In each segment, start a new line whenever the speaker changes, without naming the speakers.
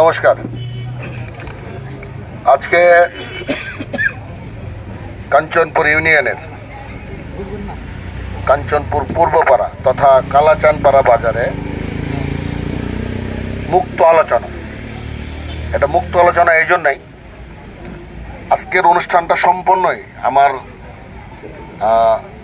নমস্কার। আজকে কাঞ্চনপুর ইউনিয়নের, কাঞ্চনপুর পূর্বপাড়া তথা কালাচানপাড়া বাজারে মুক্ত আলোচনা। এটা মুক্ত আলোচনা এই জন্যই আজকের অনুষ্ঠানটা সম্পূর্ণই আমার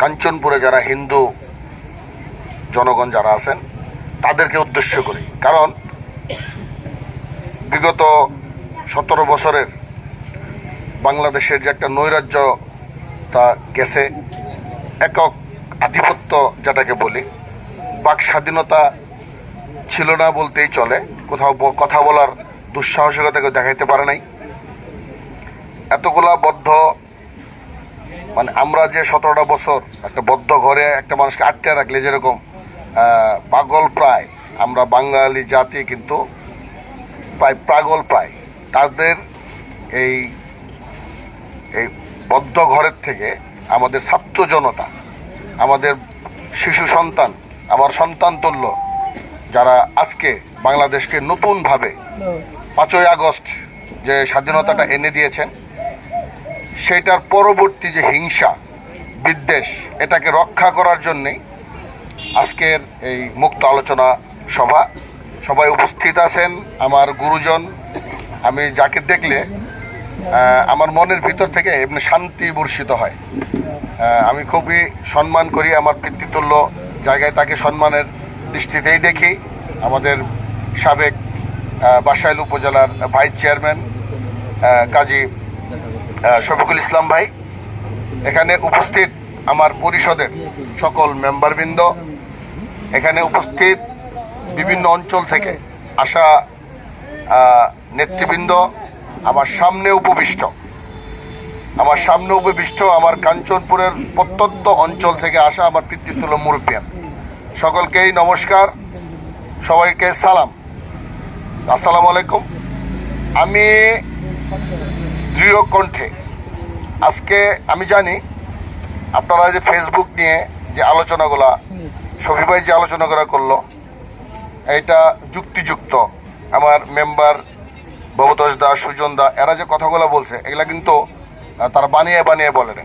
কাঞ্চনপুরে যারা হিন্দু জনগণ যারা আছেন, তাদেরকে উদ্দেশ্য করি। কারণ বিগত সতেরো বছরের বাংলাদেশের যে একটা নৈরাজ্য তা গেছে, একক আধিপত্য যেটাকে বলি, বাক স্বাধীনতা ছিল না বলতেই চলে, কোথাও কথা বলার দুঃসাহসিকতা কেউ দেখাইতে পারে নাই। এতগুলা বদ্ধ মানে আমরা যে সতেরোটা বছর একটা বদ্ধ ঘরে একটা মানুষকে আটকে রাখলে যেরকম পাগল প্রায়, আমরা বাঙালি জাতি কিন্তু প্রায় পাগল প্রায়। তাদের এই এই বদ্ধ ঘরের থেকে আমাদের ছাত্র জনতা, আমাদের শিশু সন্তান, আমার সন্তান তুল্য, যারা আজকে বাংলাদেশকে নতুনভাবে পাঁচই আগস্ট যে স্বাধীনতাটা এনে দিয়েছেন, সেটার পরবর্তী যে হিংসা, বিদ্বেষ, এটাকে রক্ষা করার জন্যেই আজকের এই মুক্ত আলোচনা সভা সবাই উপস্থিত আছেন, আমার গুরুজন। আমি যাকে দেখলে আমার মনের ভিতর থেকে এমনি শান্তি বর্ষিত হয়। আমি খুবই সম্মান করি, আমার পিতৃতুল্য জায়গায় তাকে সম্মানের দৃষ্টিতেই দেখি। আমাদের সাবেক বাসাইল উপজেলার ভাইস চেয়ারম্যান কাজী শফিকুল ইসলাম ভাই। এখানে উপস্থিত আমার পরিষদের সকল মেম্বারবৃন্দ। এখানে উপস্থিত বিভিন্ন অঞ্চল থেকে আসা নেতৃবৃন্দ আমার সামনে উপবিষ্ট। আমার সামনে উপবিষ্ট আমার কাঞ্চনপুরের প্রত্যন্ত অঞ্চল থেকে আসা আমার পিতৃতুল্য মুরব্বিয়ান সকলকেই নমস্কার, সবাইকে সালাম। আসসালামু আলাইকুম। আমি দৃঢ় কণ্ঠে আজকে আমি জানি আপনারা যে ফেসবুক নিয়ে যে আলোচনাগুলা শফি ভাই যে আলোচনাগুলো করল এটা যুক্তিযুক্ত। আমার মেম্বার ভবতোষ দা সুজন দা এরা যে কথাগুলো বলছে এগুলা কিন্তু তারা বানিয়ে বানিয়ে বলে না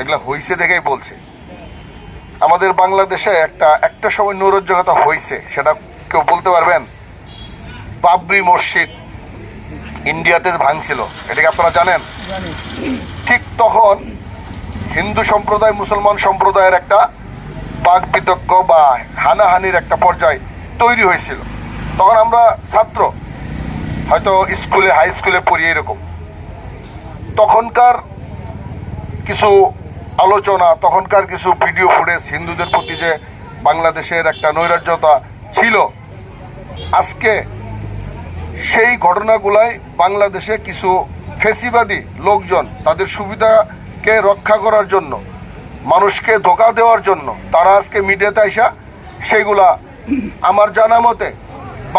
এগুলা হইছে দেখেই বলছে। আমাদের বাংলাদেশে একটা একটা সময় নৈরাজ্যকতা হয়েছে সেটা কেউ বলতে পারবেন? বাবরি মসজিদ ইন্ডিয়াতে ভাঙছিল এটাকে আপনারা জানেন? ঠিক তখন হিন্দু সম্প্রদায় মুসলমান সম্প্রদায়ের একটা বাক বিতর্ক বা হানাহানির একটা পর্যায় তৈরি হয়েছিল। তখন আমরা ছাত্র, হয়তো স্কুলে, হাই স্কুলে পড়ি এরকম। তখনকার কিছু আলোচনা, তখনকার কিছু ভিডিও ফুটেজ হিন্দুদের প্রতি যে বাংলাদেশের একটা নৈরাজ্যতা ছিল, আজকে সেই ঘটনাগুলাই বাংলাদেশে কিছু ফেসিবাদী লোকজন তাদের সুবিধাকে রক্ষা করার জন্য, মানুষকে ধোকা দেওয়ার জন্য, তারা আজকে মিডিয়াতে আইসা সেইগুলা আমার জানা মতে,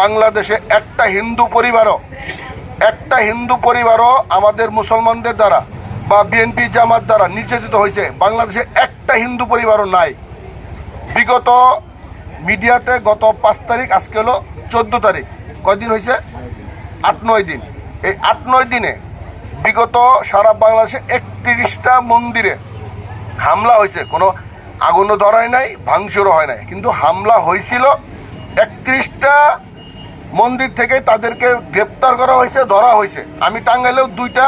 বাংলাদেশে একটা হিন্দু পরিবারও, একটা হিন্দু পরিবারও আমাদের মুসলমানদের দ্বারা বা বিএনপি জামাত দ্বারা নির্যাতিত হয়েছে। বাংলাদেশে একটা হিন্দু পরিবারও নাই। বিগত মিডিয়াতে গত পাঁচ তারিখ, আজকে হলো চোদ্দ তারিখ। কয়দিন হয়েছে? আট নয় দিন। এই আট নয় দিনে বিগত সারা বাংলাদেশে একত্রিশটা মন্দিরে হামলা হয়েছে। কোনো আগুনও ধরায় নাই, ভাঙচুরও হয় নাই। কিন্তু হামলা হয়েছিল একত্রিশটা মন্দির থেকে তাদেরকে গ্রেপ্তার করা হয়েছে, ধরা হয়েছে। আমি টাঙ্গাইলেও দুইটা,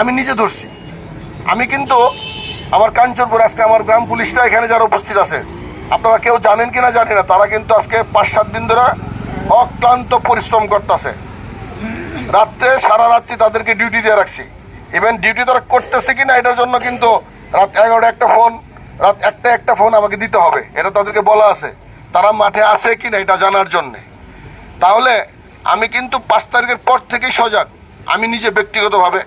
আমি নিজে ধরছি। আমি কিন্তু আমার কাঞ্চনপুর, আজকে আমার গ্রাম পুলিশটা এখানে যারা উপস্থিত আছে, আপনারা কেউ জানেন কি না জানি না, তারা কিন্তু আজকে পাঁচ সাত দিন ধরে অক্লান্ত পরিশ্রম করতেছে। রাত্রে, সারা রাত্রি তাদেরকে ডিউটি দিয়ে রাখছি। ইভেন ডিউটি তারা করতেছে কিনা, এটার জন্য কিন্তু রাত এগারোটা একটা ফোন রাত একটা একটা ফোন আমাকে দিতে হবে, এটা তাদেরকে বলা আছে। তারা মাঠে আছে কিনা এটা জানার জন্যে। তাহলে আমি কিন্তু পাঁচ তারিখের পর থেকেই সজাগ। আমি নিজে ব্যক্তিগতভাবে,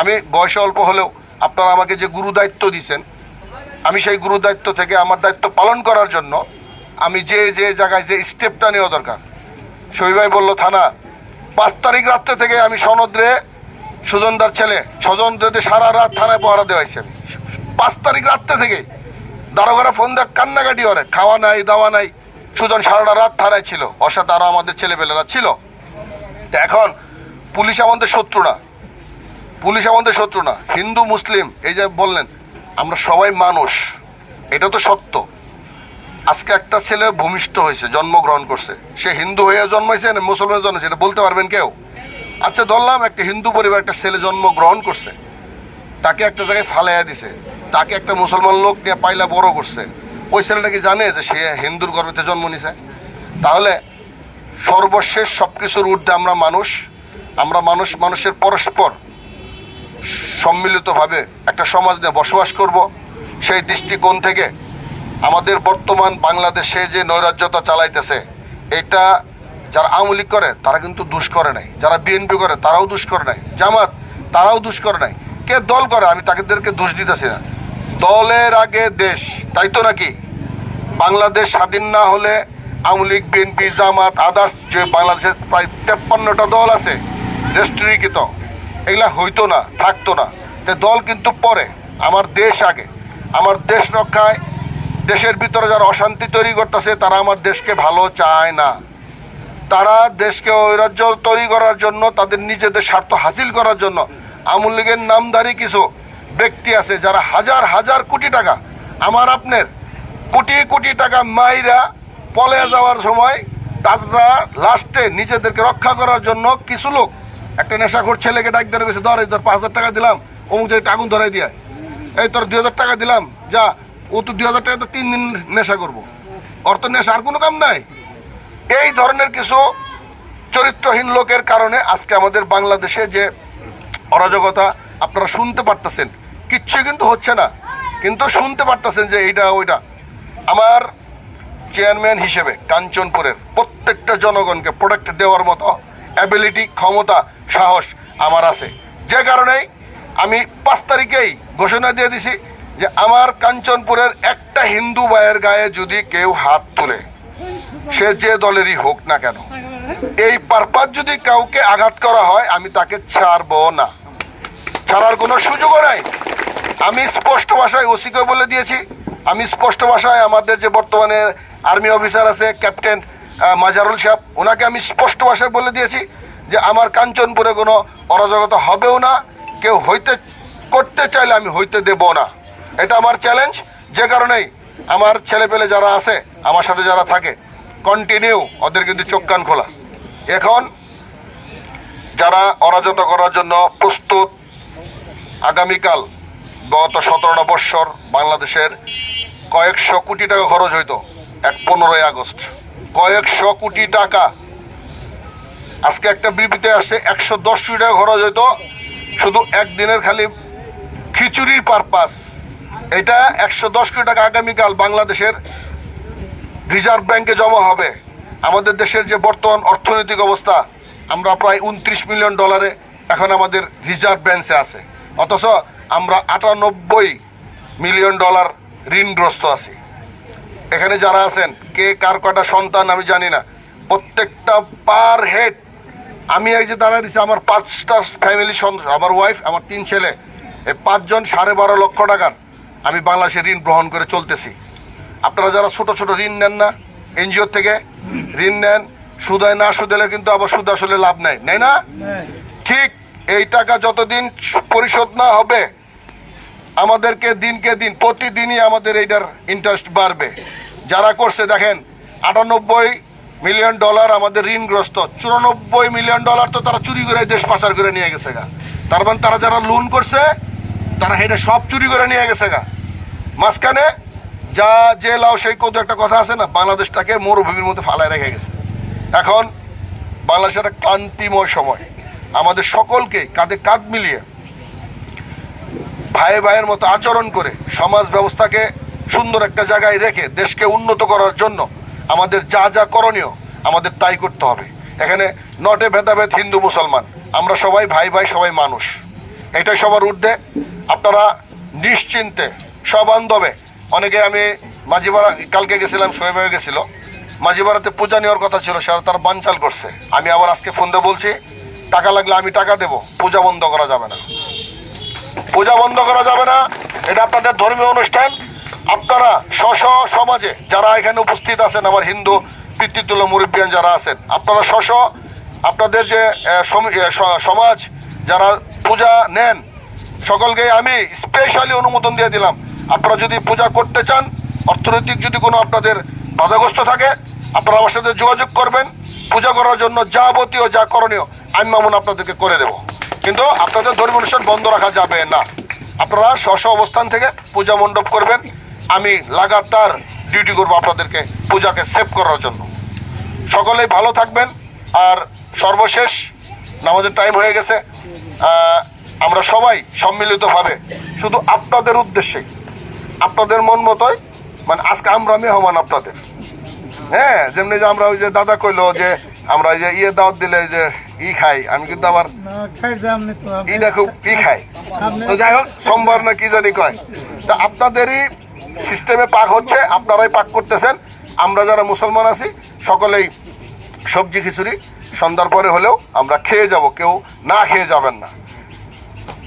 আমি বয়সে অল্প হলেও আপনারা আমাকে যে গুরু দায়িত্ব দিয়েছেন আমি সেই গুরু দায়িত্ব থেকে আমার দায়িত্ব পালন করার জন্য আমি যে যে জায়গায় যে স্টেপটা নেওয়া দরকার। শহীদ বলল, থানা, পাঁচ তারিখ রাত্রে থেকে আমি সনদরে সুজনদার ছেলে, স্বজনদের সারা রাত থানায় পহরা দেওয়াইছি পাঁচ তারিখ রাত্রে থেকে দারোগারা ফোন দেয় কান্নাকাটি করে। খাওয়া নাই, দাওয়া নাই। সুজন সারাটা রাত থানায় ছিল। ওর সাথে আমাদের ছেলেপেলেরা ছিল। এখন পুলিশ আমাদের শত্রু না পুলিশ আমাদের শত্রু না হিন্দু, মুসলিম, এই যে বললেন, আমরা সবাই মানুষ। এটা তো সত্য। আজকে একটা ছেলে ভূমিষ্ঠ হয়েছে, জন্মগ্রহণ করছে। সে হিন্দু হয়ে জন্মাইছে, না মুসলমান জন্মাইছে, এটা বলতে পারবেন কেউ? আচ্ছা ধরলাম একটা হিন্দু পরিবার একটা ছেলে জন্মগ্রহণ করছে। তাকে একটা জায়গায় ফালাইয়া দিছে। তাকে একটা মুসলমান লোক নিয়ে পাইলা বড় করছে। ওই ছেলেটা কি জানে যে সে হিন্দুর গর্ভেতে জন্ম নিছে। তাহলে সর্বশেষ সব কিছুর ঊর্ধ্বে আমরা মানুষ। আমরা মানুষ, মানুষের পরস্পর সম্মিলিতভাবে একটা সমাজ নিয়ে বসবাস করব। সেই দৃষ্টিকোণ থেকে আমাদের বর্তমান বাংলাদেশে যে নৈরাজ্যতা চালাইতেছে, এটা যারা আওয়ামী লীগ করে, তারা কিন্তু দুষ করে নাই। যারা বিএনপি করে, তারাও দুষ করে নাই। জামাত, তারাও দুষ করে নাই। কে দল করে, আমি তাদেরকে দোষ দিতেছি না। দলের আগে দেশ, তাই তো নাকি? বাংলাদেশ স্বাধীন না হলে আওয়ামী লীগ, বিএনপি, জামাত, আদার্স, যে বাংলাদেশের প্রায় তেপ্পান্নটা দল আছে রেস্ট্রিকৃত এগুলা হইতো না, থাকতো না। তো দল কিন্তু পরে, আমার দেশ আগে। আমার দেশ রক্ষায় দেশের ভিতরে যারা অশান্তি তৈরি করতেছে, তারা আমার দেশকে ভালো চায় না। তারা দেশকে ঐরাজ্য তৈরি করার জন্য, তাদের নিজেদের স্বার্থ হাসিল করার জন্য, আওয়ামী লীগের নামধারী কিছু ব্যক্তি আছে যারা হাজার হাজার কোটি টাকা, আমার আপনার, কোটি কোটি টাকা মাইরা পলে যাওয়ার সময় তারা লাস্টে নিজেদেরকে রক্ষা করার জন্য কিছু লোক, একটা নেশাখোর ছেলেকে ডাক ধরে গেছে ধর এই ধর পাঁচ হাজার টাকা দিলাম, অমুক জায়গায় আগুন ধরাই দিয়ে। এই তোর দুই হাজার টাকা দিলাম, যা, ও তো দুই হাজার টাকা তো তিন দিন নেশা করব। ওর তো নেশা আর কোনো কাম নাই। এই ধরনের কিছু চরিত্রহীন লোকের কারণে আজকে আমাদের বাংলাদেশে যে অরাজকতা, আপনারা শুনতে পারতেছেন। কিচ্ছু কিন্তু হচ্ছে না। কিন্তু শুনতে পারতেছেন যে এইটা ওইটা। আমার চেয়ারম্যান হিসেবে কাঞ্চনপুরের প্রত্যেকটা জনগণকে প্রোডাক্ট দেওয়ার মতো অ্যাবিলিটি ক্ষমতা, সাহস আমার আছে। যে কারণেই আমি পাঁচ তারিখেই ঘোষণা দিয়ে দিছি যে আমার কাঞ্চনপুরের একটা হিন্দু ভাইয়ের গায়ে যদি কেউ হাত তোলে, সে যে দলেরই হোক না কেন, এই পারপাস যদি কাউকে আঘাত করা হয়, আমি তাকে ছাড়বো না। ছাড়ার কোনো সুযোগও নাই। আমি স্পষ্ট ভাষায় ওসিকে বলে দিয়েছি। আমি স্পষ্ট ভাষায় আমাদের যে বর্তমানে আর্মি অফিসার আছে, ক্যাপ্টেন মাজারুল সাহেব, ওনাকে আমি স্পষ্ট ভাষায় বলে দিয়েছি যে আমার কাঞ্চনপুরে কোনো অরাজকতা হবেও না, কেউ হইতে, করতে চাইলে আমি হইতে দেব না। এটা আমার চ্যালেঞ্জ যে কারণেই আমার ছেলেপেলে যারা আছে, আমার সাথে যারা থাকে কন্টিনিউ ওদের কিন্তু চোখ কান খোলা। এখন যারা অরাজকতা করার জন্য প্রস্তুত, আগামীকাল গত সতেরোটা বৎসর বাংলাদেশের কয়েকশো কোটি টাকা খরচ হইতো এক পনেরোই আগস্ট। কয়েকশো কোটি টাকা। আজকে একটা বিবৃতি আসছে একশো দশ কোটি টাকা খরচ হইতো, শুধু একদিনের খালি খিচুড়ির পারপাস এটা একশো দশ কোটি টাকা আগামীকাল বাংলাদেশের রিজার্ভ ব্যাংকে জমা হবে। আমাদের দেশের যে বর্তমান অর্থনৈতিক অবস্থা, আমরা প্রায় উনত্রিশ মিলিয়ন ডলারে এখন আমাদের রিজার্ভ ব্যাংকে আছে। অথচ আমরা আটানব্বই মিলিয়ন ডলার ঋণগ্রস্ত আছি। এখানে যারা আছেন কে কার কটা সন্তান আমি জানি না। প্রত্যেকটা পার হেড আমি এই যে দাঁড়ায় দিচ্ছি আমার পাঁচটা ফ্যামিলি সন্তান আমার ওয়াইফ আমার তিন ছেলে এই পাঁচজন সাড়ে বারো লক্ষ টাকার আমি বাংলাদেশে ঋণ গ্রহণ করে চলতেছি। আপনারা যারা ছোট ছোট ঋণ নেন না এনজিও থেকে ঋণ নেন সুদায় না সুদেলে কিন্তু আবার সুদ আসলে লাভ নেই নেই না? ঠিক এই টাকা যতদিন পরিশোধ না হবে, আমাদেরকে দিনকে দিন, প্রতিদিনই আমাদের এইটার ইন্টারেস্ট বাড়বে। যারা করছে দেখেন, আটানব্বই মিলিয়ন ডলার আমাদের ঋণগ্রস্ত। চুরানব্বই মিলিয়ন ডলার তো তারা চুরি করে দেশ পাচার করে নিয়ে গেছে গা। তার মানে তারা যারা লোন করছে, তারা এটা সব চুরি করে নিয়ে গেছে গা। মাঝখানে যা যে লাও সেই কত একটা কথা আছে না, বাংলাদেশটাকে মরুভূমির মধ্যে ফালায় রেখে গেছে। এখন বাংলাদেশের একটা ক্লান্তিময় সময়। আমাদের সকলকে কাঁধে কাঁধ মিলিয়ে ভাই ভাইয়ের মতো আচরণ করে সমাজ ব্যবস্থাকে সুন্দর একটা জায়গায় রেখে দেশকে উন্নত করার জন্য আমাদের যা যা করণীয় আমাদের তাই করতে হবে। এখানে নটে ভেদাভেদ হিন্দু মুসলমান। আমরা সবাই ভাই ভাই সবাই মানুষ। এটাই সবার ঊর্ধ্বে। আপনারা নিশ্চিন্তে, সবান্ধবে, অনেকে আমি মাঝিপাড়া কালকে গেছিলাম সোহেব হয়ে গেছিল। মাঝিপাড়াতে পূজা নেওয়ার কথা ছিল সেটা তারা বানচাল করছে। আমি আবার আজকে ফোন দিয়ে বলছি টাকা লাগলে আমি টাকা দেবো। পূজা বন্ধ করা যাবে না। পূজা বন্ধ করা যাবে না, এটা আপনাদের ধর্মীয় অনুষ্ঠান। আপনারা স্ব সমাজে যারা এখানে উপস্থিত আছেন, আমার হিন্দু পিতৃতুল্য মুরব্বিয়ান যারা আছেন, আপনারা স্ব আপনাদের যে সমাজ যারা পূজা নেন, সকলকে আমি স্পেশালি অনুমোদন দিয়ে দিলাম। আপনারা যদি পূজা করতে চান, অর্থনৈতিক যদি কোনো আপনাদের বাধাগ্রস্ত থাকে আপনারা আমার সাথে যোগাযোগ করবেন, পূজা করার জন্য যাবতীয় যা করণীয়, আমি মামুন আপনাদেরকে করে দেব। কিন্তু আপনাদের ধর্মীয় অনুষ্ঠান বন্ধ রাখা যাবে না। আপনারা স্ব অবস্থান থেকে পূজা মণ্ডপ করবেন। আমি লাগাতার ডিউটি করব আপনাদেরকে পূজাকে সেভ করার জন্য। সকলেই ভালো থাকবেন। আর সর্বশেষ, নামাজের টাইম হয়ে গেছে। আমরা সবাই সম্মিলিতভাবে শুধু আপনাদের উদ্দেশ্যে, আপনাদের মন মতোই মানে আজকে আমরা মেহমান আপনাদের। হ্যাঁ যেমনি যে আমরা ওই যে দাদা কইলো যে আমরা ওই যে ইয়ে দাওয়াত দিলে যে ই খাই আমি কিন্তু আবার ইটা খুব ই খাই। তো যাই হোক সোমবার না কি জানি কয়। তা আপনাদেরই সিস্টেমে পাক হচ্ছে আপনারাই পাক করতেছেন। আমরা যারা মুসলমান আছি সকলেই সবজি খিচুড়ি সন্ধ্যার পরে হলেও আমরা খেয়ে যাব কেউ না খেয়ে যাবেন না।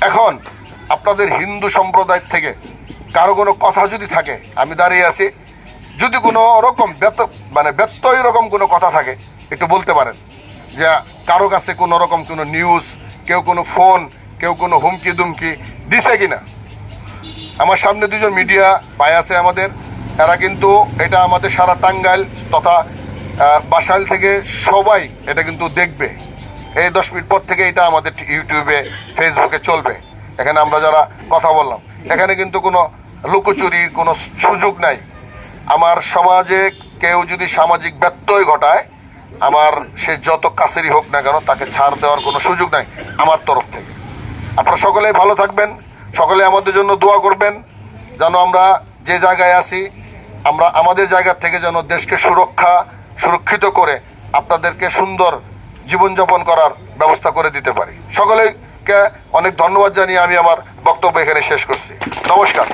এখন আপনাদের হিন্দু সম্প্রদায়ের থেকে কারও কোনো কথা যদি থাকে আমি দাঁড়িয়ে আছি যদি কোনো রকম মানে ব্যত্যয় রকম কোনো কথা থাকে, একটু বলতে পারেন। যে কারও কাছে কোনো রকম কোনো নিউজ কেউ কোনো ফোন কেউ কোনো হুমকি দুমকি দিছে কিনা? আমার সামনে দুজন মিডিয়া ভাই আছে আমাদের, এরা কিন্তু এটা আমাদের সারা টাঙ্গাইল তথা বাসাইল থেকে সবাই এটা কিন্তু দেখবে। এই দশ মিনিট পর থেকে এটা আমাদের ইউটিউবে ফেসবুকে চলবে। এখানে আমরা যারা কথা বললাম, এখানে কিন্তু কোনো লুকোচুরির কোনো সুযোগ নাই। আমার সমাজে কেউ যদি সামাজিক ব্যত্যয় ঘটায়, আমার সে যত কাছেরই হোক না কেন তাকে ছাড় দেওয়ার কোনো সুযোগ নাই আমার তরফ থেকে। আপনারা সকলেই ভালো থাকবেন সকলে আমাদের জন্য দোয়া করবেন, যেন আমরা যে জায়গায় আছি, আমরা আমাদের জায়গা থেকে যেন দেশকে সুরক্ষা, সুরক্ষিত করে আপনাদেরকে সুন্দর জীবনযাপন করার ব্যবস্থা করে দিতে পারি। সকলেকে অনেক ধন্যবাদ জানিয়ে আমি আমার বক্তব্য এখানে শেষ করছি। নমস্কার।